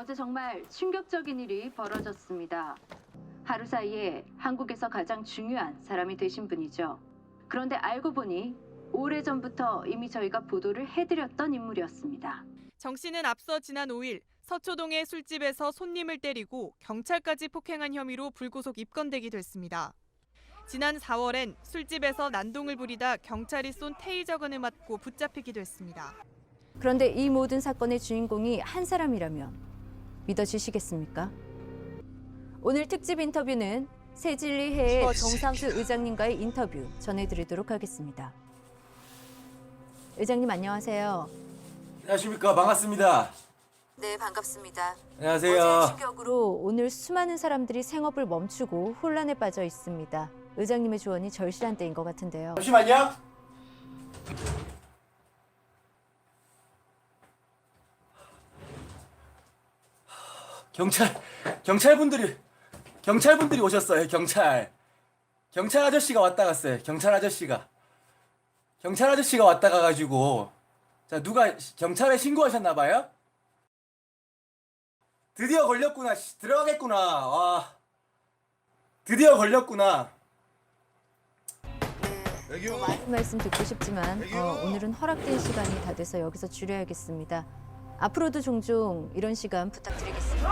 어제 정말 충격적인 일이 벌어졌습니다. 하루 사이에 한국에서 가장 중요한 사람이 되신 분이죠. 그런데 알고 보니 오래전부터 이미 저희가 보도를 해드렸던 인물이었습니다. 정 씨는 앞서 지난 5일 서초동의 술집에서 손님을 때리고 경찰까지 폭행한 혐의로 불구속 입건되기도 했습니다. 지난 4월엔 술집에서 난동을 부리다 경찰이 쏜 테이저건을 맞고 붙잡히기도 했습니다. 그런데 이 모든 사건의 주인공이 한 사람이라면 믿어지시겠습니까? 오늘 특집 인터뷰는 새진리회의 정상수 의장님과의 인터뷰 전해드리도록 하겠습니다. 의장님 안녕하세요. 안녕하십니까 반갑습니다. 네 반갑습니다. 안녕하세요. 어제 충격으로 오늘 수많은 사람들이 생업을 멈추고 혼란에 빠져 있습니다. 의장님의 조언이 절실한 때인 것 같은데요. 잠시만요. 경찰 경찰분들이 경찰분들이 오셨어요. 경찰 경찰 아저씨가 왔다 갔어요. 경찰 아저씨가 경찰 아저씨가 왔다 가가지고 자 누가 시- 경찰에 신고하셨나 봐요. 드디어 걸렸구나. 씨, 들어가겠구나. 와 드디어 걸렸구나. 많은 말씀 듣고 싶지만 어, 오늘은 허락된 시간이 다 돼서 여기서 줄여야겠습니다. 앞으로도 종종 이런 시간 부탁드리겠습니다.